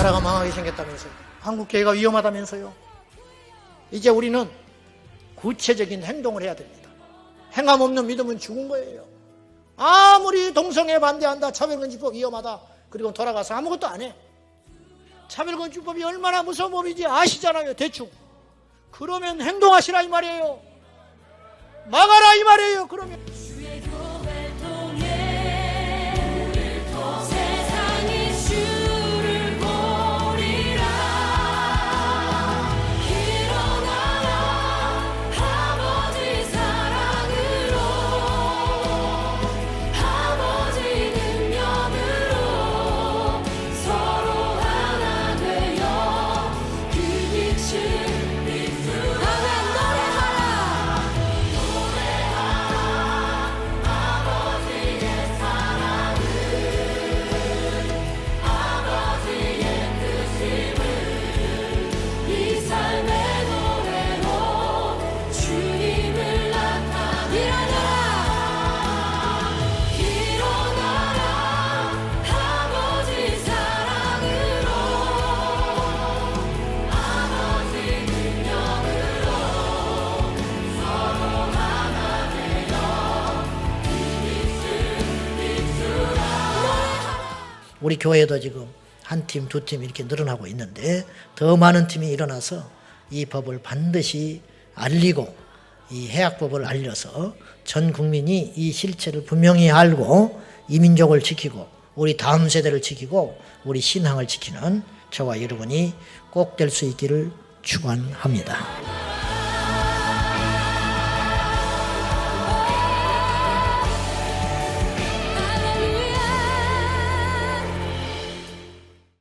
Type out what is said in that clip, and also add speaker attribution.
Speaker 1: 나라가 망하게 생겼다면서요. 한국교회가 위험하다면서요. 이제 우리는 구체적인 행동을 해야 됩니다. 행함 없는 믿음은 죽은 거예요. 아무리 동성애 반대한다, 차별금지법 위험하다, 그리고 돌아가서 아무것도 안 해. 차별금지법이 얼마나 무서운 법인지 아시잖아요, 대충. 그러면 행동하시라 이 말이에요. 막아라 이 말이에요, 그러면. 우리 교회도 지금 한 팀, 두 팀 이렇게 늘어나고 있는데 더 많은 팀이 일어나서 이 법을 반드시 알리고 이 해약법을 알려서 전 국민이 이 실체를 분명히 알고 이 민족을 지키고 우리 다음 세대를 지키고 우리 신앙을 지키는 저와 여러분이 꼭 될 수 있기를 축원합니다.